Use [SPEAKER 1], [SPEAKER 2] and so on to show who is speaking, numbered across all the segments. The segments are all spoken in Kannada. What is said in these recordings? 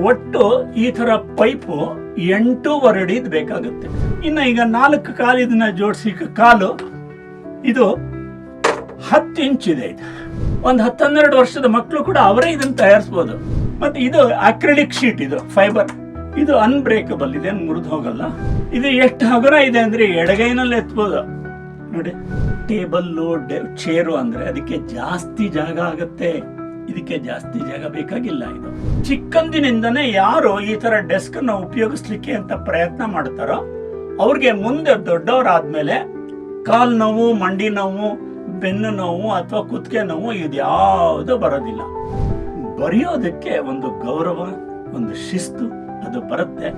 [SPEAKER 1] ಒಟ್ಟು ಈ ತರ ಪೈಪು ಎಂಟೂವರೆ ಅಡಿದ್ ಬೇಕಾಗುತ್ತೆ. ಇನ್ನು ಈಗ ನಾಲ್ಕು ಕಾಲು ಇದನ್ನ ಜೋಡಿಸಿ ಕಾಲು. ಇದು ಹತ್ತು ಇಂಚ್ ಇದೆ ಒಂದು ಹತ್ತನ್ನೆರಡು ವರ್ಷದ ಮಕ್ಕಳು ಕೂಡ ಅವರೇ ಇದನ್ನ ತಯಾರಿಸ್ಬೋದು. ಮತ್ತೆ ಇದು ಅಕ್ರಿಲಿಕ್ ಶೀಟ್ ಇದು, ಫೈಬರ್. ಇದು ಅನ್ಬ್ರೇಕಬಲ್ ಇದೆ ಮುರಿದು ಹೋಗಲ್ಲ. ಇದು ಎಷ್ಟು ಹಗುರ ಇದೆ ಅಂದ್ರೆ ಎಡಗೈನಲ್ಲಿ ಎತ್ಬೋದು. ನೋಡಿ, ಟೇಬಲ್ಲು ಚೇರು ಅಂದ್ರೆ ಅದಕ್ಕೆ ಜಾಸ್ತಿ ಜಾಗ ಆಗತ್ತೆ. ಇದಕ್ಕೆ ಜಾಸ್ತಿ ಜಾಗ ಬೇಕಾಗಿಲ್ಲ ಇದು. ಚಿಕ್ಕಂದಿನಿಂದನೇ ಯಾರು ಈ ತರ ಡೆಸ್ಕ್ ಅನ್ನು ಉಪಯೋಗಿಸ್ಲಿಕ್ಕೆ ಅಂತ ಪ್ರಯತ್ನ ಮಾಡ್ತಾರೋ, ಅವ್ರಿಗೆ ಮುಂದೆ ದೊಡ್ಡವರಾದ್ಮೇಲೆ ಕಾಲ್ ನೋವು, ಮಂಡಿ ನೋವು, ಬೆನ್ನು ನೋವು ಅಥವಾ ಕುತ್ತಿಗೆ ನೋವು ಇದು ಯಾವುದು ಬರೋದಿಲ್ಲ. ಬರೆಯೋದಕ್ಕೆ ಒಂದು ಗೌರವ, ಒಂದು ಶಿಸ್ತು ಅದು ಬರುತ್ತೆ.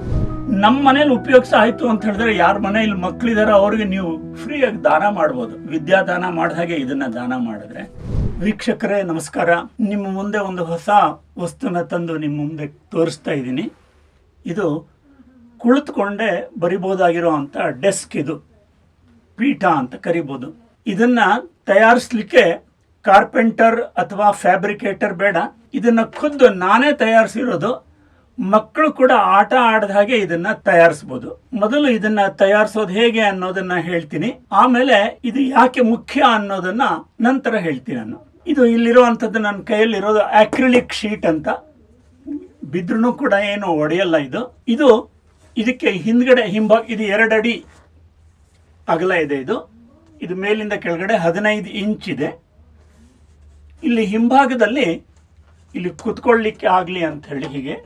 [SPEAKER 1] ನಮ್ಮ ಮನೇಲಿ ಉಪಯೋಗಿಸ ಆಯ್ತು ಅಂತ ಹೇಳಿದ್ರೆ ಯಾರ ಮನೇಲಿ ಮಕ್ಳಿದಾರೋ ಅವ್ರಿಗೆ ನೀವು ಫ್ರೀಯಾಗಿ ದಾನ ಮಾಡ್ಬೋದು. ವಿದ್ಯಾದಾನ ಮಾಡಿದ ಹಾಗೆ ಇದನ್ನ ದಾನ ಮಾಡಿದ್ರೆ ವೀಕ್ಷಕರೇ, ನಮಸ್ಕಾರ. ನಿಮ್ಮ ಮುಂದೆ ಒಂದು ಹೊಸ ವಸ್ತುನ ತಂದು ನಿಮ್ಮ ಮುಂದೆ ತೋರಿಸ್ತಾ ಇದ್ದೀನಿ. ಇದು ಕುಳಿತುಕೊಂಡೇ ಬರಿಬೋದಾಗಿರೋ ಅಂತ ಡೆಸ್ಕ್ ಇದು. ಪೀಠ ಅಂತ ಕರಿಬೋದು. ಇದನ್ನ ತಯಾರಿಸ್ಲಿಕ್ಕೆ ಕಾರ್ಪೆಂಟರ್ ಅಥವಾ ಫ್ಯಾಬ್ರಿಕೇಟರ್ ಬೇಡ. ಇದನ್ನ ಖುದ್ದು ನಾನೇ ತಯಾರಿಸಿರೋದು. ಮಕ್ಕಳು ಕೂಡ ಆಟ ಆಡದ ಹಾಗೆ ಇದನ್ನ ತಯಾರಿಸ್ಬೋದು. ಮೊದಲು ಇದನ್ನ ತಯಾರಿಸೋದು ಹೇಗೆ ಅನ್ನೋದನ್ನ ಹೇಳ್ತೀನಿ. ಆಮೇಲೆ ಇದು ಯಾಕೆ ಮುಖ್ಯ ಅನ್ನೋದನ್ನ ನಂತರ ಹೇಳ್ತೀನಿ ನಾನು. ಇದು ಇಲ್ಲಿರುವಂಥದ್ದು ನನ್ನ ಕೈಯಲ್ಲಿರೋದು ಆಕ್ರಿಲಿಕ್ ಶೀಟ್ ಅಂತ. ಬಿದ್ರೂ ಕೂಡ ಏನು ಒಡೆಯಲ್ಲ ಇದು. ಇದು ಇದಕ್ಕೆ ಹಿಂದ್ಗಡೆ ಹಿಂಭಾಗ ಇದು ಎರಡು ಅಡಿ ಅಗಲ ಇದೆ ಇದು. ಇದು ಮೇಲಿಂದ ಕೆಳಗಡೆ ಹದಿನೈದು ಇಂಚ್ ಇದೆ. ಇಲ್ಲಿ ಹಿಂಭಾಗದಲ್ಲಿ ಇಲ್ಲಿ ಕುತ್ಕೊಳ್ಳಿಕ್ಕೆ ಆಗಲಿ ಅಂತ ಹೇಳಿ ಹೀಗೆ.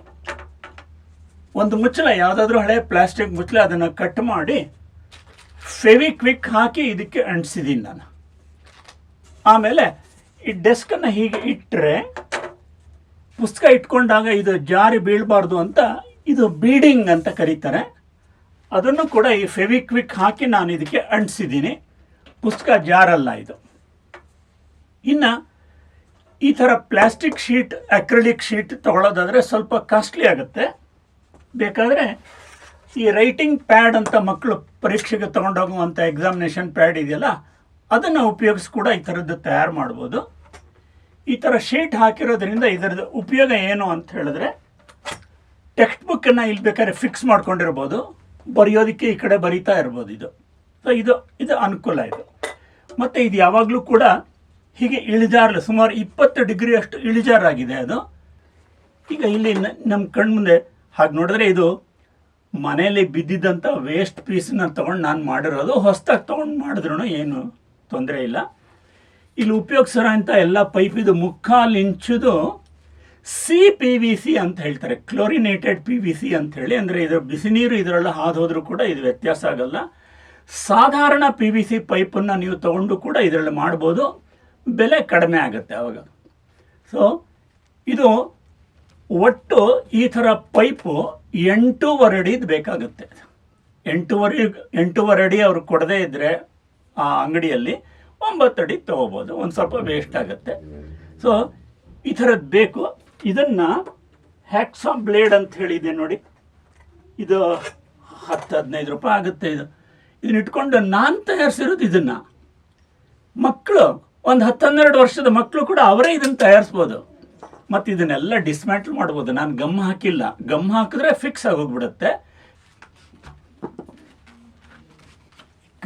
[SPEAKER 1] ಒಂದು ಮುಚ್ಚಲ ಯಾವುದಾದ್ರೂ ಹಳೆ ಪ್ಲಾಸ್ಟಿಕ್ ಮುಚ್ಚಲ ಅದನ್ನು ಕಟ್ ಮಾಡಿ ಫೆವಿಕ್ವಿಕ್ ಹಾಕಿ ಇದಕ್ಕೆ ಅಂಟಿಸಿದ್ದೀನಿ ನಾನು. ಆಮೇಲೆ ಈ ಡೆಸ್ಕನ್ನು ಹೀಗೆ ಇಟ್ಟರೆ ಪುಸ್ತಕ ಇಟ್ಕೊಂಡಾಗ ಇದು ಜಾರಿ ಬೀಳಬಾರ್ದು ಅಂತ ಇದು ಬೀಡಿಂಗ್ ಅಂತ ಕರೀತಾರೆ. ಅದನ್ನು ಕೂಡ ಈ ಫೆವಿಕ್ವಿಕ್ ಹಾಕಿ ನಾನು ಇದಕ್ಕೆ ಅಂಟಿಸಿದ್ದೀನಿ. ಪುಸ್ತಕ ಜಾರಲ್ಲ ಇದು. ಇನ್ನು ಈ ಥರ ಪ್ಲಾಸ್ಟಿಕ್ ಶೀಟ್, ಅಕ್ರಲಿಕ್ ಶೀಟ್ ತಗೊಳ್ಳೋದಾದರೆ ಸ್ವಲ್ಪ ಕಾಸ್ಟ್ಲಿ ಆಗುತ್ತೆ. ಬೇಕಾದರೆ ಈ ರೈಟಿಂಗ್ ಪ್ಯಾಡ್ ಅಂತ ಮಕ್ಕಳು ಪರೀಕ್ಷೆಗೆ ತೊಗೊಂಡೋಗುವಂಥ ಎಕ್ಸಾಮಿನೇಷನ್ ಪ್ಯಾಡ್ ಇದೆಯಲ್ಲ, ಅದನ್ನು ಉಪಯೋಗಿಸಿ ಕೂಡ ಈ ಥರದ್ದು ತಯಾರು ಮಾಡ್ಬೋದು. ಈ ಥರ ಶೀಟ್ ಹಾಕಿರೋದ್ರಿಂದ ಇದರದ್ದು ಉಪಯೋಗ ಏನು ಅಂತ ಹೇಳಿದ್ರೆ ಟೆಕ್ಸ್ಟ್ ಬುಕ್ಕನ್ನು ಇಲ್ಲಿ ಬೇಕಾದ್ರೆ ಫಿಕ್ಸ್ ಮಾಡ್ಕೊಂಡಿರ್ಬೋದು. ಬರೆಯೋದಕ್ಕೆ ಈ ಕಡೆ ಬರೀತಾ ಇರ್ಬೋದು ಇದು. ಸೊ ಇದು ಇದು ಅನುಕೂಲ ಇದು. ಮತ್ತು ಇದು ಯಾವಾಗಲೂ ಕೂಡ ಹೀಗೆ ಇಳಿಜಾರಲ್ಲ, ಸುಮಾರು ಇಪ್ಪತ್ತು ಡಿಗ್ರಿ ಅಷ್ಟು ಇಳಿಜಾರಾಗಿದೆ ಅದು. ಈಗ ಇಲ್ಲಿ ನಮ್ಮ ಕಣ್ಮುಂದೆ ಹಾಗೆ ನೋಡಿದ್ರೆ ಇದು ಮನೆಯಲ್ಲಿ ಬಿದ್ದಿದ್ದಂಥ ವೇಸ್ಟ್ ಪೀಸನ್ನ ತೊಗೊಂಡು ನಾನು ಮಾಡಿರೋದು, ಹೊಸ್ದಾಗಿ ತೊಗೊಂಡು ಮಾಡಿದ್ರು ಏನು ತೊಂದರೆ ಇಲ್ಲ. ಇಲ್ಲಿ ಉಪಯೋಗಿಸಿರೋ ಅಂತ ಎಲ್ಲ ಪೈಪಿದು ಮುಕ್ಕಾಲು ಇಂಚುದು ಸಿ ಪಿ ವಿ ಸಿ ಅಂತ ಹೇಳ್ತಾರೆ. ಕ್ಲೋರಿನೇಟೆಡ್ ಪಿ ವಿ ಸಿ ಅಂತ ಹೇಳಿ. ಅಂದರೆ ಇದರ ಬಿಸಿ ನೀರು ಇದರಲ್ಲ ಹಾದು ಹೋದ್ರೂ ಕೂಡ ಇದು ವ್ಯತ್ಯಾಸ ಆಗಲ್ಲ. ಸಾಧಾರಣ ಪಿ ವಿ ಸಿ ಪೈಪನ್ನು ನೀವು ತಗೊಂಡು ಕೂಡ ಇದರಲ್ಲಿ ಮಾಡ್ಬೋದು. ಬೆಲೆ ಕಡಿಮೆ ಆಗುತ್ತೆ ಅವಾಗ. ಸೊ ಇದು ಒಟ್ಟು ಈ ಥರ ಪೈಪು ಎಂಟೂವರೆ ಅಡಿದು ಬೇಕಾಗುತ್ತೆ. ಎಂಟೂವರೆ ಎಂಟೂವರೆ ಅಡಿ ಅವ್ರು ಕೊಡದೇ ಇದ್ದರೆ ಆ ಅಂಗಡಿಯಲ್ಲಿ ಒಂಬತ್ತು ಅಡಿಗೆ ತೊಗೋಬೋದು, ಒಂದು ಸ್ವಲ್ಪ ವೇಸ್ಟ್ ಆಗುತ್ತೆ. ಸೊ ಈ ಥರದ್ದು ಬೇಕು. ಇದನ್ನು ಹ್ಯಾಕ್ಸಾ ಬ್ಲೇಡ್ ಅಂತ ಹೇಳಿದೆ ನೋಡಿ. ಇದು ಹತ್ತು, ಹದಿನೈದು ರೂಪಾಯಿ ಆಗುತ್ತೆ ಇದು. ಇದನ್ನ ಇಟ್ಕೊಂಡು ನಾನು ತಯಾರಿಸಿರೋದು ಇದನ್ನು. ಮಕ್ಕಳು ಒಂದು ಹತ್ತನ್ನೆರಡು ವರ್ಷದ ಮಕ್ಕಳು ಕೂಡ ಅವರೇ ಇದನ್ನು ತಯಾರಿಸ್ಬೋದು. ಮತ್ತು ಇದನ್ನೆಲ್ಲ ಡಿಸ್ಮ್ಯಾಂಟಲ್ ಮಾಡ್ಬೋದು. ನಾನು ಗಮ್ ಹಾಕಿಲ್ಲ. ಗಮ್ ಹಾಕಿದ್ರೆ ಫಿಕ್ಸ್ ಆಗೋಗ್ಬಿಡುತ್ತೆ.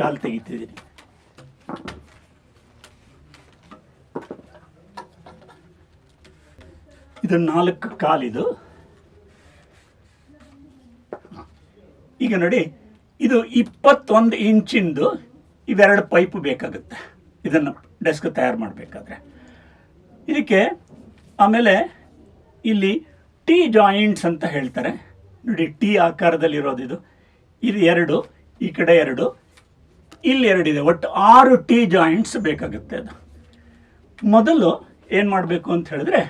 [SPEAKER 1] ಕಾಲು ತೆಗಿತಿದ್ದೀನಿ. ಇದು ನಾಲ್ಕು ಕಾಲಿದು ಈಗ ನೋಡಿ, ಇದು ಇಪ್ಪತ್ತೊಂದು ಇಂಚಿಂದು ಇವೆರಡು ಪೈಪ್ ಬೇಕಾಗುತ್ತೆ. ಇದನ್ನು ಡೆಸ್ಕ್ ತಯಾರು ಮಾಡಬೇಕಾದ್ರೆ. ಇದಕ್ಕೆ ಆಮೇಲೆ ಇಲ್ಲಿ ಟಿ ಜಾಯಿಂಟ್ಸ್ ಅಂತ ಹೇಳ್ತಾರೆ. ನೋಡಿ ಟಿ ಆಕಾರದಲ್ಲಿರೋದು ಇದು. ಇದು ಎರಡು, ಈ ಕಡೆ ಎರಡು, ಇಲ್ಲಿ ಎರಡಿದೆ ಒಟ್ಟು ಆರು ಟಿ ಜಾಯಿಂಟ್ಸ್ ಬೇಕಾಗುತ್ತೆ ಅದು. ಮೊದಲು ಏನು ಮಾಡಬೇಕು ಅಂತ ಹೇಳಿದ್ರೆ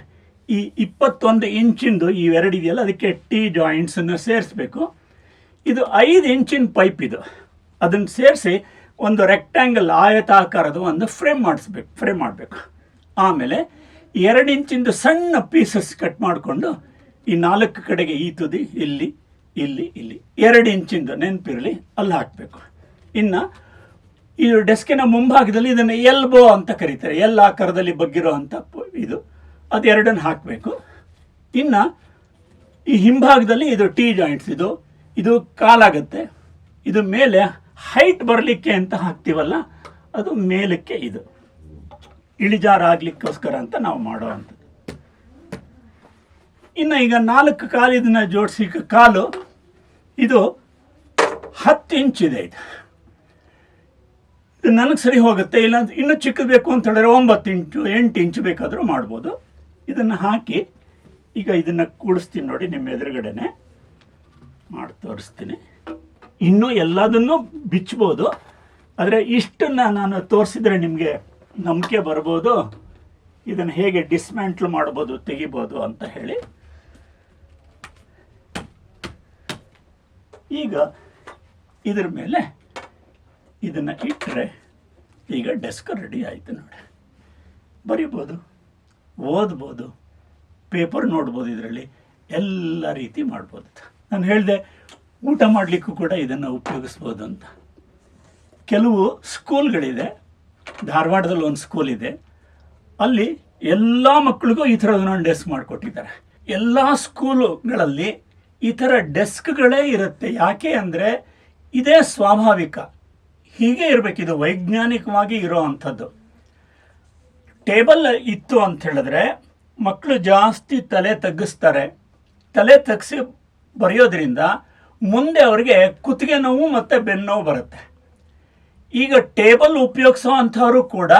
[SPEAKER 1] ಈ ಇಪ್ಪತ್ತೊಂದು ಇಂಚಿಂದು ಈ ಇದೆಯಲ್ಲ ಅದಕ್ಕೆ ಟಿ ಜಾಯಿಂಟ್ಸನ್ನು ಸೇರಿಸ್ಬೇಕು. ಇದು ಐದು ಇಂಚಿನ ಪೈಪ್ ಇದು. ಅದನ್ನು ಸೇರಿಸಿ ಒಂದು ರೆಕ್ಟ್ಯಾಂಗಲ್ ಆಯತಾಕಾರದ ಒಂದು ಫ್ರೇಮ್ ಮಾಡಿಸ್ಬೇಕು ಫ್ರೇಮ್ ಮಾಡಬೇಕು. ಆಮೇಲೆ ಎರಡು ಇಂಚಿಂದು ಸಣ್ಣ ಪೀಸಸ್ ಕಟ್ ಮಾಡಿಕೊಂಡು ಈ ನಾಲ್ಕು ಕಡೆಗೆ ಈ ತುದಿ ಇಲ್ಲಿ ಇಲ್ಲಿ ಇಲ್ಲಿ ಎರಡು ಇಂಚಿಂದು ನೆನಪಿರಲಿ, ಅಲ್ಲಿ ಹಾಕಬೇಕು. ಇನ್ನು ಇದು ಡೆಸ್ಕಿನ ಮುಂಭಾಗದಲ್ಲಿ ಇದನ್ನು ಎಲ್ಬೋ ಅಂತ ಕರೀತಾರೆ. ಎಲ್ ಆಕಾರದಲ್ಲಿ ಬಗ್ಗಿರೋ ಅಂಥ ಅದೆರಡನ್ನು ಹಾಕಬೇಕು. ಇನ್ನು ಈ ಹಿಂಭಾಗದಲ್ಲಿ ಇದು ಟಿ ಜಾಯಿಂಟ್ಸ್ ಇದು. ಇದು ಕಾಲಾಗುತ್ತೆ. ಇದು ಮೇಲೆ ಹೈಟ್ ಬರಲಿಕ್ಕೆ ಅಂತ ಹಾಕ್ತೀವಲ್ಲ, ಅದು ಮೇಲಕ್ಕೆ ಇದು. ಇಳಿಜಾರಾಗಲಿಕ್ಕೋಸ್ಕರ ಅಂತ ನಾವು ಮಾಡುವಂಥದ್ದು ಇನ್ನು ಈಗ ನಾಲ್ಕು ಕಾಲು ಇದನ್ನ ಜೋಡಿಸಿ ಕಾಲು, ಇದು ಹತ್ತು ಇಂಚಿದೆ ಇದು ಇದು. ನನಗೆ ಸರಿ ಹೋಗುತ್ತೆ. ಇಲ್ಲ ಇನ್ನೂ ಚಿಕ್ಕದು ಬೇಕು ಅಂತ ಹೇಳಿದ್ರೆ ಒಂಬತ್ತು ಇಂಚು ಎಂಟು ಇಂಚು ಬೇಕಾದರೂ ಮಾಡ್ಬೋದು. ಇದನ್ನು ಹಾಕಿ ಈಗ ಇದನ್ನು ಕೂಡಿಸ್ತೀನಿ ನೋಡಿ ನಿಮ್ಮ ಎದುರುಗಡೆನೆ. ಮಾಡಿ ತೋರಿಸ್ತೀನಿ. ಇನ್ನೂ ಎಲ್ಲದನ್ನೂ ಬಿಚ್ಬೋದು. ಆದರೆ ಇಷ್ಟನ್ನು ನಾನು ತೋರಿಸಿದರೆ ನಿಮಗೆ ನಂಬಿಕೆ ಬರ್ಬೋದು. ಇದನ್ನು ಹೇಗೆ ಡಿಸ್ಮ್ಯಾಂಟ್ಲ್ ಮಾಡ್ಬೋದು, ತೆಗಿಬೋದು ಅಂತ ಹೇಳಿ. ಈಗ ಇದ್ರ ಮೇಲೆ ಇದನ್ನು ಇಟ್ಟರೆ ಈಗ ಡೆಸ್ಕ್ ರೆಡಿ ಆಯಿತು ನೋಡಿ. ಬರಿಬೋದು. ಓದ್ಬೋದು, ಪೇಪರ್ ನೋಡ್ಬೋದು ಇದರಲ್ಲಿ, ಎಲ್ಲ ರೀತಿ ಮಾಡ್ಬೋದು. ನಾನು ಹೇಳಿದೆ, ಊಟ ಮಾಡಲಿಕ್ಕೂ ಕೂಡ ಇದನ್ನು ಉಪಯೋಗಿಸ್ಬೋದು ಅಂತ. ಕೆಲವು ಸ್ಕೂಲ್ಗಳಿದೆ, ಧಾರವಾಡದಲ್ಲಿ ಒಂದು ಸ್ಕೂಲ್ ಇದೆ, ಅಲ್ಲಿ ಎಲ್ಲ ಮಕ್ಕಳಿಗೂ ಈ ಥರದೊಂದು ಡೆಸ್ಕ್ ಮಾಡಿಕೊಟ್ಟಿದ್ದಾರೆ. ಎಲ್ಲ ಸ್ಕೂಲುಗಳಲ್ಲಿ ಈ ಥರ ಡೆಸ್ಕ್ಗಳೇ ಇರುತ್ತೆ. ಯಾಕೆ ಅಂದರೆ, ಇದೇ ಸ್ವಾಭಾವಿಕ. ಹೀಗೆ ಇರಬೇಕಿದು ವೈಜ್ಞಾನಿಕವಾಗಿ ಇರೋ ಅಂಥದ್ದು. ಟೇಬಲ್ ಇತ್ತು ಅಂತ ಹೇಳಿದ್ರೆ ಮಕ್ಕಳು ಜಾಸ್ತಿ ತಲೆ ತಗ್ಗಿಸ್ತಾರೆ. ತಲೆ ತಗ್ಸಿ ಬರೆಯೋದ್ರಿಂದ ಮುಂದೆ ಅವರಿಗೆ ಕುತ್ತಿಗೆ ನೋವು ಮತ್ತು ಬೆನ್ನು ನೋವು ಬರುತ್ತೆ. ಈಗ ಟೇಬಲ್ ಉಪಯೋಗಿಸೋ ಅಂಥವರು ಕೂಡ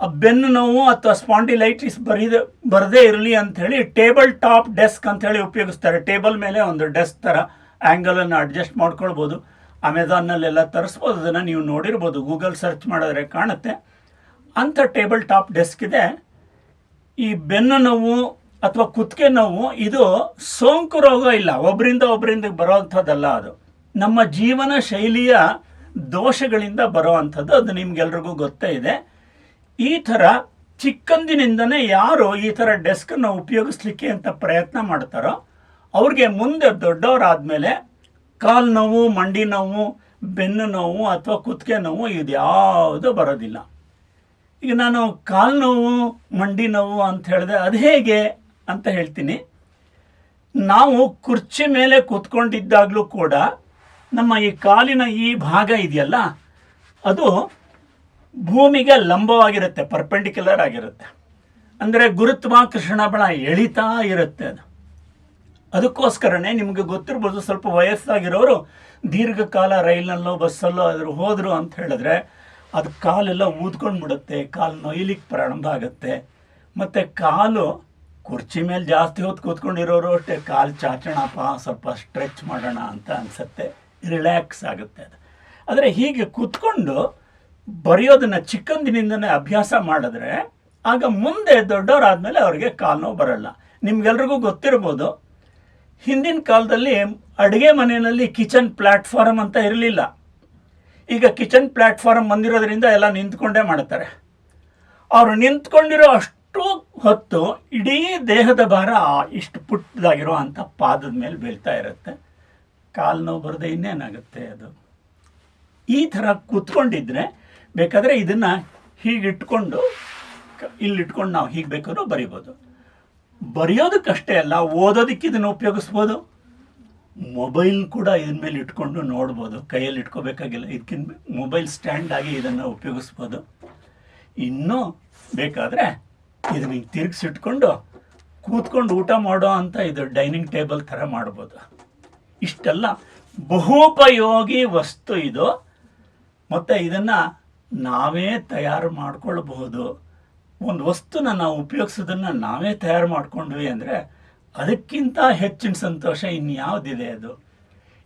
[SPEAKER 1] ಆ ಬೆನ್ನು ನೋವು ಅಥವಾ ಸ್ಪಾಂಡಿಲೈಟಿಸ್ ಬರೀದ, ಬರದೇ ಇರಲಿ ಅಂಥೇಳಿ ಟೇಬಲ್ ಟಾಪ್ ಡೆಸ್ಕ್ ಅಂಥೇಳಿ ಉಪಯೋಗಿಸ್ತಾರೆ. ಟೇಬಲ್ ಮೇಲೆ ಒಂದು ಡೆಸ್ಕ್ ಥರ ಆ್ಯಂಗಲನ್ನು ಅಡ್ಜಸ್ಟ್ ಮಾಡ್ಕೊಳ್ಬೋದು. ಅಮೆಝಾನ್ನಲ್ಲೆಲ್ಲ ತರಿಸ್ಬೋದು. ಅದನ್ನು ನೀವು ನೋಡಿರ್ಬೋದು. ಗೂಗಲ್ ಸರ್ಚ್ ಮಾಡಿದ್ರೆ ಕಾಣುತ್ತೆ. ಅಂಥ ಟೇಬಲ್ ಟಾಪ್ ಡೆಸ್ಕ್ ಇದೆ. ಈ ಬೆನ್ನು ನೋವು ಅಥವಾ ಕುತ್ತಿಗೆ ನೋವು, ಇದು ಸೋಂಕು ರೋಗ ಇಲ್ಲ. ಒಬ್ಬರಿಂದ ಒಬ್ಬರಿಂದ ಬರೋವಂಥದ್ದಲ್ಲ ಅದು. ನಮ್ಮ ಜೀವನ ಶೈಲಿಯ ದೋಷಗಳಿಂದ ಬರೋವಂಥದ್ದು, ಅದು ನಿಮ್ಗೆಲ್ರಿಗೂ ಗೊತ್ತೇ ಇದೆ. ಈ ಥರ ಚಿಕ್ಕಂದಿನಿಂದನೇ ಯಾರು ಈ ಥರ ಡೆಸ್ಕನ್ನು ಉಪಯೋಗಿಸ್ಲಿಕ್ಕೆ ಅಂತ ಪ್ರಯತ್ನ ಮಾಡ್ತಾರೋ, ಅವ್ರಿಗೆ ಮುಂದೆ ದೊಡ್ಡವರಾದಮೇಲೆ ಕಾಲು ನೋವು, ಮಂಡಿ ನೋವು, ಬೆನ್ನು ನೋವು ಅಥವಾ ಕುತ್ತಿಗೆ ನೋವು ಇದು ಯಾವುದೂ ಬರೋದಿಲ್ಲ. ಈಗ ನಾನು ಕಾಲು ನೋವು ಮಂಡಿ ನೋವು ಅಂತ ಹೇಳಿದೆ, ಅದು ಹೇಗೆ ಅಂತ ಹೇಳ್ತೀನಿ. ನಾವು ಕುರ್ಚಿ ಮೇಲೆ ಕೂತ್ಕೊಂಡಿದ್ದಾಗಲೂ ಕೂಡ ನಮ್ಮ ಈ ಕಾಲಿನ ಈ ಭಾಗ ಇದೆಯಲ್ಲ, ಅದು ಭೂಮಿಗೆ ಲಂಬವಾಗಿರುತ್ತೆ, ಪರ್ಪೆಂಡಿಕ್ಯುಲರ್ ಆಗಿರುತ್ತೆ. ಅಂದರೆ ಗುರುತ್ವಾಕರ್ಷಣ ಬಣ ಎಳಿತಾ ಇರುತ್ತೆ ಅದು. ಅದಕ್ಕೋಸ್ಕರನೇ ನಿಮಗೆ ಗೊತ್ತಿರ್ಬೋದು, ಸ್ವಲ್ಪ ವಯಸ್ಸಾಗಿರೋರು ದೀರ್ಘಕಾಲ ರೈಲಲ್ಲೋ ಬಸ್ಸಲ್ಲೋ ಅದ್ರ ಹೋದರು ಅಂತ ಹೇಳಿದ್ರೆ ಅದು ಕಾಲೆಲ್ಲ ಊದ್ಕೊಂಡು ಬಿಡುತ್ತೆ, ಕಾಲು ನೊಯ್ಲಿಕ್ಕೆ ಪ್ರಾರಂಭ ಆಗುತ್ತೆ. ಮತ್ತು ಕಾಲು ಕುರ್ಚಿ ಮೇಲೆ ಜಾಸ್ತಿ ಹೊತ್ತು ಕೂತ್ಕೊಂಡಿರೋರು ಅಷ್ಟೇ, ಕಾಲು ಚಾಚೋಣಪ್ಪ, ಸ್ವಲ್ಪ ಸ್ಟ್ರೆಚ್ ಮಾಡೋಣ ಅಂತ ಅನಿಸುತ್ತೆ. ರಿಲ್ಯಾಕ್ಸ್ ಆಗುತ್ತೆ ಅದು. ಆದರೆ ಹೀಗೆ ಕೂತ್ಕೊಂಡು ಬರೆಯೋದನ್ನು ಚಿಕ್ಕಂದಿನಿಂದನೇ ಅಭ್ಯಾಸ ಮಾಡಿದ್ರೆ ಆಗ ಮುಂದೆ ದೊಡ್ಡವರಾದಮೇಲೆ ಅವರಿಗೆ ಕಾಲು ನೋವು ಬರೋಲ್ಲ. ನಿಮ್ಗೆಲ್ರಿಗೂ ಗೊತ್ತಿರ್ಬೋದು, ಹಿಂದಿನ ಕಾಲದಲ್ಲಿ ಅಡುಗೆ ಮನೆಯಲ್ಲಿ ಕಿಚನ್ ಪ್ಲ್ಯಾಟ್ಫಾರ್ಮ್ ಅಂತ ಇರಲಿಲ್ಲ. ಈಗ ಕಿಚನ್ ಪ್ಲ್ಯಾಟ್ಫಾರ್ಮ್ ಬಂದಿರೋದ್ರಿಂದ ಎಲ್ಲ ನಿಂತ್ಕೊಂಡೇ ಮಾಡ್ತಾರೆ. ಅವರು ನಿಂತ್ಕೊಂಡಿರೋ ಅಷ್ಟು ಹೊತ್ತು ಇಡೀ ದೇಹದ ಭಾರ ಇಷ್ಟು ಪುಟ್ಟದಾಗಿರೋ ಅಂಥ ಪಾದದ ಮೇಲೆ ಬೀಳ್ತಾ ಇರುತ್ತೆ. ಕಾಲು ನೋವು ಬರದೆ ಇನ್ನೇನಾಗುತ್ತೆ ಅದು? ಈ ಥರ ಕೂತ್ಕೊಂಡಿದ್ರೆ ಬೇಕಾದರೆ ಇದನ್ನು ಹೀಗಿಟ್ಕೊಂಡು ಇಲ್ಲಿಟ್ಕೊಂಡು ನಾವು ಹೀಗೆ ಬೇಕಾದ್ರೂ ಬರಿಬೋದು. ಬರೆಯೋದಕ್ಕಷ್ಟೇ ಅಲ್ಲ, ಓದೋದಕ್ಕೆ ಇದನ್ನು ಉಪಯೋಗಿಸ್ಬೋದು. ಮೊಬೈಲ್ ಕೂಡ ಇದ್ರ ಮೇಲೆ ಇಟ್ಕೊಂಡು ನೋಡ್ಬೋದು. ಕೈಯಲ್ಲಿ ಇಟ್ಕೋಬೇಕಾಗಿಲ್ಲ. ಇದಕ್ಕಿಂತ ಮೊಬೈಲ್ ಸ್ಟ್ಯಾಂಡ್ ಆಗಿ ಇದನ್ನು ಉಪಯೋಗಿಸ್ಬೋದು. ಇನ್ನೂ ಬೇಕಾದರೆ ಇದನ್ನ ಹಿಂಗೆ ತಿರುಗಿಸಿಟ್ಕೊಂಡು ಕೂತ್ಕೊಂಡು ಊಟ ಮಾಡೋ ಅಂತ ಇದು ಡೈನಿಂಗ್ ಟೇಬಲ್ ಥರ ಮಾಡ್ಬೋದು. ಇಷ್ಟೆಲ್ಲ ಬಹುಪಯೋಗಿ ವಸ್ತು ಇದು. ಮತ್ತು ಇದನ್ನು ನಾವೇ ತಯಾರು ಮಾಡ್ಕೊಳ್ಬಹುದು. ಒಂದು ವಸ್ತುನ ನಾವು ಉಪಯೋಗಿಸೋದನ್ನು ನಾವೇ ತಯಾರು ಮಾಡಿಕೊಂಡ್ವಿ ಅಂದರೆ ಅದಕ್ಕಿಂತ ಹೆಚ್ಚಿನ ಸಂತೋಷ ಇನ್ಯಾವುದಿದೆ ಅದು?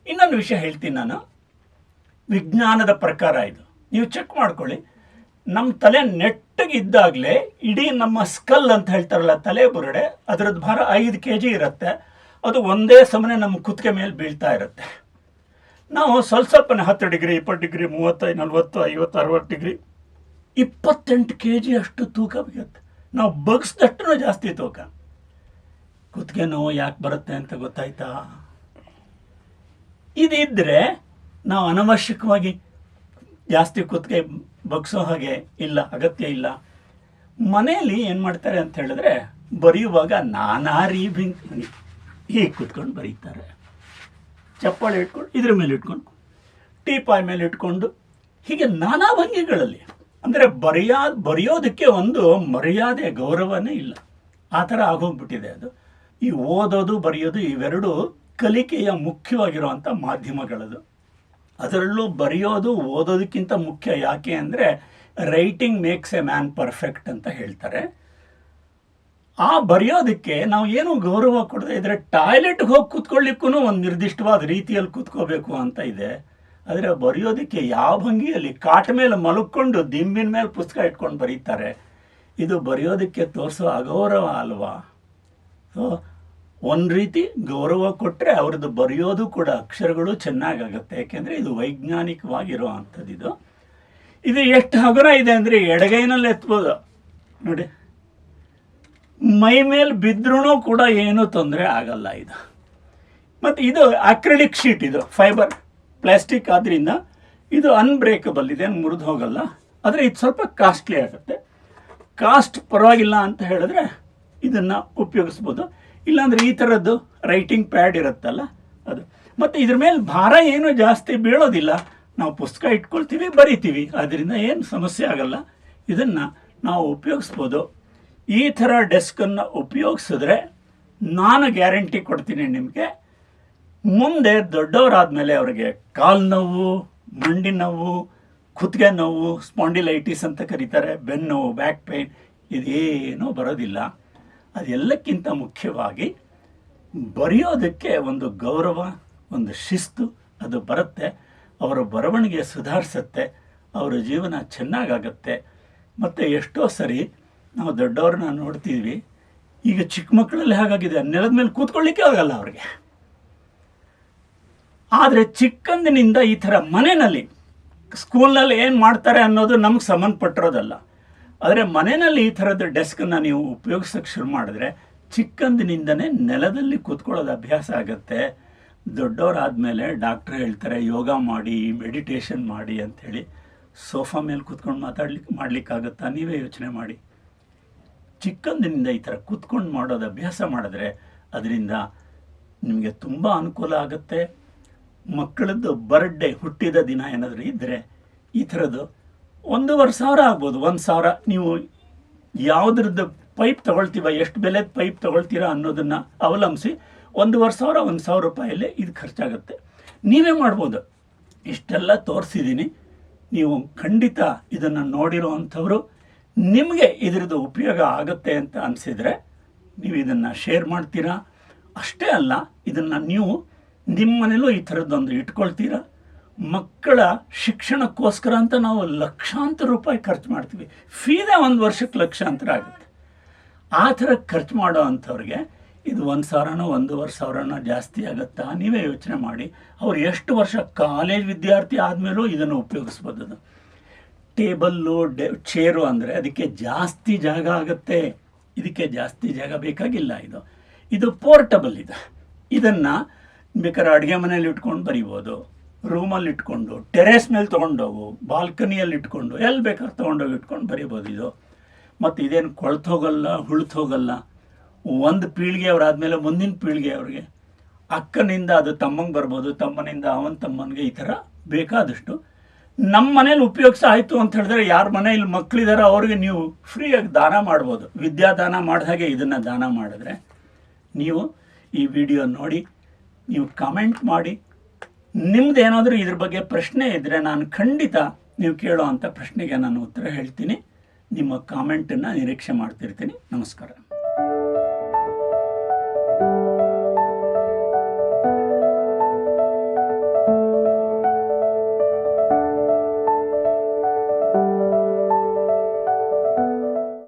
[SPEAKER 1] ಇನ್ನೊಂದು ವಿಷಯ ಹೇಳ್ತೀನಿ ನಾನು. ವಿಜ್ಞಾನದ ಪ್ರಕಾರ ಇದು. ನೀವು ಚೆಕ್ ಮಾಡ್ಕೊಳ್ಳಿ. ನಮ್ಮ ತಲೆ ನೆಟ್ಟಗಿದ್ದಾಗಲೇ ಇಡೀ ನಮ್ಮ ಸ್ಕಲ್ ಅಂತ ಹೇಳ್ತಾರಲ್ಲ ತಲೆ ಬುರುಡೆ ಅದರದ್ದು ಭಾರ ಐದು ಕೆ ಜಿ ಇರುತ್ತೆ. ಅದು ಒಂದೇ ಸಮನೆ ನಮ್ಮ ಕುತ್ತಿಗೆ ಮೇಲೆ ಬೀಳ್ತಾ ಇರುತ್ತೆ. ನಾವು ಸ್ವಲ್ಪ ಸ್ವಲ್ಪನೇ ಹತ್ತು ಡಿಗ್ರಿ, ಇಪ್ಪತ್ತು ಡಿಗ್ರಿ ಮೂವತ್ತೈದು ನಲ್ವತ್ತು, ಐವತ್ತು, ಅರವತ್ತು ಡಿಗ್ರಿ, ಇಪ್ಪತ್ತೆಂಟು ಕೆ ಜಿ ಅಷ್ಟು ತೂಕ ಬೀಳುತ್ತೆ ನಾವು ಬಗ್ಸ್ದಷ್ಟು ಜಾಸ್ತಿ ತೂಕ. ಕುತ್ತಿಗೆ ನೋವು ಯಾಕೆ ಬರುತ್ತೆ ಅಂತ ಗೊತ್ತಾಯ್ತಾ? ಇದಿದ್ದರೆ ನಾವು ಅನವಶ್ಯಕವಾಗಿ ಜಾಸ್ತಿ ಕುತ್ತಿಗೆ ಬಗ್ಸೋ ಹಾಗೆ ಇಲ್ಲ, ಅಗತ್ಯ ಇಲ್ಲ. ಮನೆಯಲ್ಲಿ ಏನು ಮಾಡ್ತಾರೆ ಅಂತ ಹೇಳಿದ್ರೆ, ಬರೆಯುವಾಗ ನಾನಾ ರೀ ಹೀಗೆ ಕುತ್ಕೊಂಡು ಬರೀತಾರೆ. ಚಪ್ಪಾಳೆ ಇಟ್ಕೊಂಡು, ಇದ್ರ ಮೇಲೆ ಇಟ್ಕೊಂಡು, ಟೀಪಾಯ್ ಮೇಲೆ ಇಟ್ಕೊಂಡು, ಹೀಗೆ ನಾನಾ ಭಂಗಿಗಳಲ್ಲಿ. ಅಂದರೆ ಬರೆಯ, ಬರೆಯೋದಕ್ಕೆ ಒಂದು ಮರ್ಯಾದೆ, ಗೌರವನೇ ಇಲ್ಲ. ಆ ಥರ ಆಗೋಗ್ಬಿಟ್ಟಿದೆ ಅದು. ಈ ಓದೋದು, ಬರೆಯೋದು ಇವೆರಡು ಕಲಿಕೆಯ ಮುಖ್ಯವಾಗಿರುವಂಥ ಮಾಧ್ಯಮಗಳದು. ಅದರಲ್ಲೂ ಬರೆಯೋದು, ಓದೋದಕ್ಕಿಂತ ಮುಖ್ಯ ಯಾಕೆ ಅಂದರೆ writing makes a man perfect ಅಂತ ಹೇಳ್ತಾರೆ. ಆ ಬರೆಯೋದಕ್ಕೆ ನಾವು ಏನು ಗೌರವ ಕೊಡದೆ ಇದ್ರೆ ಟಾಯ್ಲೆಟ್ಗೆ ಹೋಗಿ ಕೂತ್ಕೊಳ್ಳಿಕ್ಕೂ ಒಂದು ನಿರ್ದಿಷ್ಟವಾದ ರೀತಿಯಲ್ಲಿ ಕೂತ್ಕೋಬೇಕು ಅಂತ ಇದೆ. ಆದರೆ ಬರೆಯೋದಕ್ಕೆ ಯಾವ ಭಂಗಿಯಲ್ಲಿ ಕಾಟ ಮೇಲೆ ಮಲಕ್ಕೊಂಡು ದಿಂಬಿನ ಮೇಲೆ ಪುಸ್ತಕ ಇಟ್ಕೊಂಡು ಬರೀತಾರೆ. ಇದು ಬರೆಯೋದಕ್ಕೆ ತೋರಿಸೋ ಅಗೌರವ ಅಲ್ವಾ? ಸೊ ಒಂದು ರೀತಿ ಗೌರವ ಕೊಟ್ಟರೆ ಅವ್ರದ್ದು ಬರೆಯೋದು ಕೂಡ ಅಕ್ಷರಗಳು ಚೆನ್ನಾಗಾಗುತ್ತೆ. ಯಾಕೆಂದರೆ ಇದು ವೈಜ್ಞಾನಿಕವಾಗಿರೋ ಅಂಥದ್ದು ಇದು ಇದು ಎಷ್ಟು ಹಗುರ ಇದೆ ಅಂದರೆ ಎಡಗೈನಲ್ಲಿ ಎತ್ಬೋದು. ನೋಡಿ. ಮೈ ಮೇಲೆ ಬಿದ್ರೂ ಕೂಡ ಏನೂ ತೊಂದರೆ ಆಗಲ್ಲ ಇದು. ಮತ್ತು ಇದು ಅಕ್ರಿಲಿಕ್ ಶೀಟ್ ಇದು, ಫೈಬರ್, ಪ್ಲಾಸ್ಟಿಕ್ ಆದ್ದರಿಂದ ಇದು ಅನ್ಬ್ರೇಕಬಲ್ ಇದೆ ಮುರಿದು ಹೋಗಲ್ಲ. ಆದರೆ ಇದು ಸ್ವಲ್ಪ ಕಾಸ್ಟ್ಲಿ ಆಗುತ್ತೆ. ಕಾಸ್ಟ್ ಪರವಾಗಿಲ್ಲ ಅಂತ ಹೇಳಿದ್ರೆ ಇದನ್ನು ಉಪಯೋಗಿಸ್ಬೋದು. ಇಲ್ಲಾಂದರೆ ಈ ಥರದ್ದು ರೈಟಿಂಗ್ ಪ್ಯಾಡ್ ಇರುತ್ತಲ್ಲ ಅದು. ಮತ್ತು ಇದ್ರ ಮೇಲೆ ಭಾರ ಏನು ಜಾಸ್ತಿ ಬೀಳೋದಿಲ್ಲ. ನಾವು ಪುಸ್ತಕ ಇಟ್ಕೊಳ್ತೀವಿ, ಬರಿತೀವಿ. ಅದರಿಂದ ಏನು ಸಮಸ್ಯೆ ಆಗಲ್ಲ. ಇದನ್ನು ನಾವು ಉಪಯೋಗಿಸ್ಬೋದು. ಈ ಥರ ಡೆಸ್ಕನ್ನು ಉಪಯೋಗಿಸಿದ್ರೆ ನಾನು ಗ್ಯಾರಂಟಿ ಕೊಡ್ತೀನಿ ನಿಮಗೆ. ಮುಂದೆ ದೊಡ್ಡವರಾದ ಮೇಲೆ ಅವರಿಗೆ ಕಾಲು ನೋವು, ಮಂಡಿ ನೋವು, ಕುತ್ತಿಗೆ ನೋವು ಸ್ಪಾಂಡಿಲೈಟಿಸ್ ಅಂತ ಕರೀತಾರೆ, ಬೆನ್ನು ಬ್ಯಾಕ್ ಪೇನ್ ಇದೇನೂ ಬರೋದಿಲ್ಲ. ಅದೆಲ್ಲಕ್ಕಿಂತ ಮುಖ್ಯವಾಗಿ ಬರೆಯೋದಕ್ಕೆ ಒಂದು ಗೌರವ, ಒಂದು ಶಿಸ್ತು ಅದು ಬರುತ್ತೆ. ಅವರ ಬರವಣಿಗೆ ಸುಧಾರಿಸುತ್ತೆ. ಅವರ ಜೀವನ ಚೆನ್ನಾಗಾಗತ್ತೆ. ಮತ್ತು ಎಷ್ಟೋ ಸರಿ ನಾವು ದೊಡ್ಡವ್ರನ್ನ ನೋಡ್ತೀವಿ. ಈಗ ಚಿಕ್ಕ ಮಕ್ಕಳಲ್ಲಿ ಹಾಗಾಗಿದೆ. ನೆಲದ ಮೇಲೆ ಕೂತ್ಕೊಳ್ಳಿಕ್ಕೆ ಆಗಲ್ಲ ಅವ್ರಿಗೆ. ಆದರೆ ಚಿಕ್ಕಂದಿನಿಂದ ಈ ಥರ ಮನೆಯಲ್ಲಿ, ಸ್ಕೂಲ್ನಲ್ಲಿ ಏನು ಮಾಡ್ತಾರೆ ಅನ್ನೋದು ನಮ್ಗೆ ಸಂಬಂಧಪಟ್ಟಿರೋದಲ್ಲ. ಆದರೆ ಮನೆಯಲ್ಲಿ ಈ ಥರದ ಡೆಸ್ಕನ್ನು ನೀವು ಉಪಯೋಗಿಸೋಕ್ಕೆ ಶುರು ಮಾಡಿದ್ರೆ ಚಿಕ್ಕಂದಿನಿಂದನೇ ನೆಲದಲ್ಲಿ ಕೂತ್ಕೊಳ್ಳೋದು ಅಭ್ಯಾಸ ಆಗುತ್ತೆ. ದೊಡ್ಡವರಾದ ಮೇಲೆ ಡಾಕ್ಟ್ರ್ ಹೇಳ್ತಾರೆ, ಯೋಗ ಮಾಡಿ, ಮೆಡಿಟೇಷನ್ ಮಾಡಿ ಅಂಥೇಳಿ. ಸೋಫಾ ಮೇಲೆ ಕೂತ್ಕೊಂಡು ಮಾತಾಡ್ಲಿಕ್ಕೆ ಮಾಡ್ಲಿಕ್ಕಾಗತ್ತಾ? ನೀವೇ ಯೋಚನೆ ಮಾಡಿ. ಚಿಕ್ಕಂದಿನಿಂದ ಈ ಥರ ಕೂತ್ಕೊಂಡು ಮಾಡೋದು ಅಭ್ಯಾಸ ಮಾಡಿದ್ರೆ ಅದರಿಂದ ನಿಮಗೆ ತುಂಬ ಅನುಕೂಲ ಆಗುತ್ತೆ. ಮಕ್ಕಳದ್ದು ಬರ್ಡೇ ಹುಟ್ಟಿದ ದಿನ ಏನಾದರೂ ಇದ್ದರೆ ಈ ಥರದ್ದು ಒಂದೂವರೆ ಸಾವಿರ ಆಗ್ಬೋದು, ಒಂದು ಸಾವಿರ. ನೀವು ಯಾವುದ್ರದ್ದು ಪೈಪ್ ತಗೊಳ್ತೀವ, ಎಷ್ಟು ಬೆಲೆದ ಪೈಪ್ ತಗೊಳ್ತೀರಾ ಅನ್ನೋದನ್ನು ಅವಲಂಬಿಸಿ ಒಂದೂವರೆ ಸಾವಿರ, ಒಂದು ಸಾವಿರ ರೂಪಾಯಲ್ಲಿ ಇದು ಖರ್ಚಾಗುತ್ತೆ. ನೀವೇ ಮಾಡ್ಬೋದು. ಇಷ್ಟೆಲ್ಲ ತೋರಿಸಿದ್ದೀನಿ. ನೀವು ಖಂಡಿತ ಇದನ್ನು ನೋಡಿರೋ ನಿಮಗೆ ಇದರದ್ದು ಉಪಯೋಗ ಆಗುತ್ತೆ ಅಂತ ಅನಿಸಿದರೆ ನೀವು ಇದನ್ನು ಶೇರ್ ಮಾಡ್ತೀರಾ? ಅಷ್ಟೇ ಅಲ್ಲ, ಇದನ್ನು ನೀವು ನಿಮ್ಮ ಮನೇಲೂ ಈ ಥರದ್ದೊಂದು ಇಟ್ಕೊಳ್ತೀರಾ? ಮಕ್ಕಳ ಶಿಕ್ಷಣಕ್ಕೋಸ್ಕರ ಅಂತ ನಾವು ಲಕ್ಷಾಂತರ ರೂಪಾಯಿ ಖರ್ಚು ಮಾಡ್ತೀವಿ. ಫೀದೇ ಒಂದು ವರ್ಷಕ್ಕೆ ಲಕ್ಷಾಂತರ ಆಗುತ್ತೆ. ಆ ಥರ ಖರ್ಚು ಮಾಡೋ ಅಂಥವ್ರಿಗೆ ಇದು ಒಂದು ಸಾವಿರನೋ ಒಂದೂವರೆ ಸಾವಿರನೋ ಜಾಸ್ತಿ ಆಗುತ್ತಾ ನೀವೇ ಯೋಚನೆ ಮಾಡಿ. ಅವ್ರು ಎಷ್ಟು ವರ್ಷ ಕಾಲೇಜ್ ವಿದ್ಯಾರ್ಥಿ ಆದಮೇಲೂ ಇದನ್ನು ಉಪಯೋಗಿಸ್ಬೋದು ಅದು. ಟೇಬಲ್ಲು, ಡೆ, ಚೇರು ಅಂದರೆ ಅದಕ್ಕೆ ಜಾಸ್ತಿ ಜಾಗ ಆಗುತ್ತೆ. ಇದಕ್ಕೆ ಜಾಸ್ತಿ ಜಾಗ ಬೇಕಾಗಿಲ್ಲ ಇದು. ಇದು ಪೋರ್ಟಬಲ್ ಇದೆ. ಇದನ್ನು ಬೇಕಾದ್ರೆ ಅಡುಗೆ ಮನೇಲಿ ಇಟ್ಕೊಂಡು ಬರಿಬೋದು. ರೂಮಲ್ಲಿ ಇಟ್ಕೊಂಡು ಟೆರೇಸ್ ಮೇಲೆ ತೊಗೊಂಡೋಗು ಬಾಲ್ಕನಿಯಲ್ಲಿ ಇಟ್ಕೊಂಡು, ಎಲ್ಲಿ ಬೇಕಾದ್ರೆ ತೊಗೊಂಡೋಗಿ ಇಟ್ಕೊಂಡು ಬರೀಬೋದು ಇದು. ಮತ್ತು ಇದೇನು ಕೊಳ್ತೋಗಲ್ಲ ಹುಳ್ತೋಗಲ್ಲ ಒಂದು ಪೀಳಿಗೆ ಅವರಾದಮೇಲೆ ಮುಂದಿನ ಪೀಳಿಗೆ ಅವ್ರಿಗೆ. ಅಕ್ಕನಿಂದ ಅದು ತಮ್ಮಂಗೆ ಬರ್ಬೋದು, ತಮ್ಮನಿಂದ ಅವನ ತಮ್ಮನಿಗೆ ಈ ಥರ ಬೇಕಾದಷ್ಟು. ನಮ್ಮ ಮನೇಲಿ ಉಪಯೋಗಿಸ ಆಯಿತು ಅಂತ ಹೇಳಿದ್ರೆ ಯಾರ ಮನೆಯಲ್ಲಿ ಮಕ್ಕಳಿದಾರೋ ಅವ್ರಿಗೆ ನೀವು ಫ್ರೀಯಾಗಿ ದಾನ ಮಾಡ್ಬೋದು. ವಿದ್ಯಾದಾನ ಮಾಡಿದ ಹಾಗೆ ಇದನ್ನು ದಾನ ಮಾಡಿದ್ರೆ ನೀವು ಈ ವಿಡಿಯೋ ನೋಡಿ, ನೀವು ಕಮೆಂಟ್ ಮಾಡಿ ನಿಮ್ದು ಏನಾದರೂ ಇದ್ರ ಬಗ್ಗೆ ಪ್ರಶ್ನೆ ಇದ್ದರೆ ನಾನು ಖಂಡಿತ ನೀವು ಕೇಳೋ ಅಂಥ ಪ್ರಶ್ನೆಗೆ ನಾನು ಉತ್ತರ ಹೇಳ್ತೀನಿ. ನಿಮ್ಮ ಕಾಮೆಂಟನ್ನು ನಿರೀಕ್ಷೆ ಮಾಡ್ತಿರ್ತೀನಿ. ನಮಸ್ಕಾರ.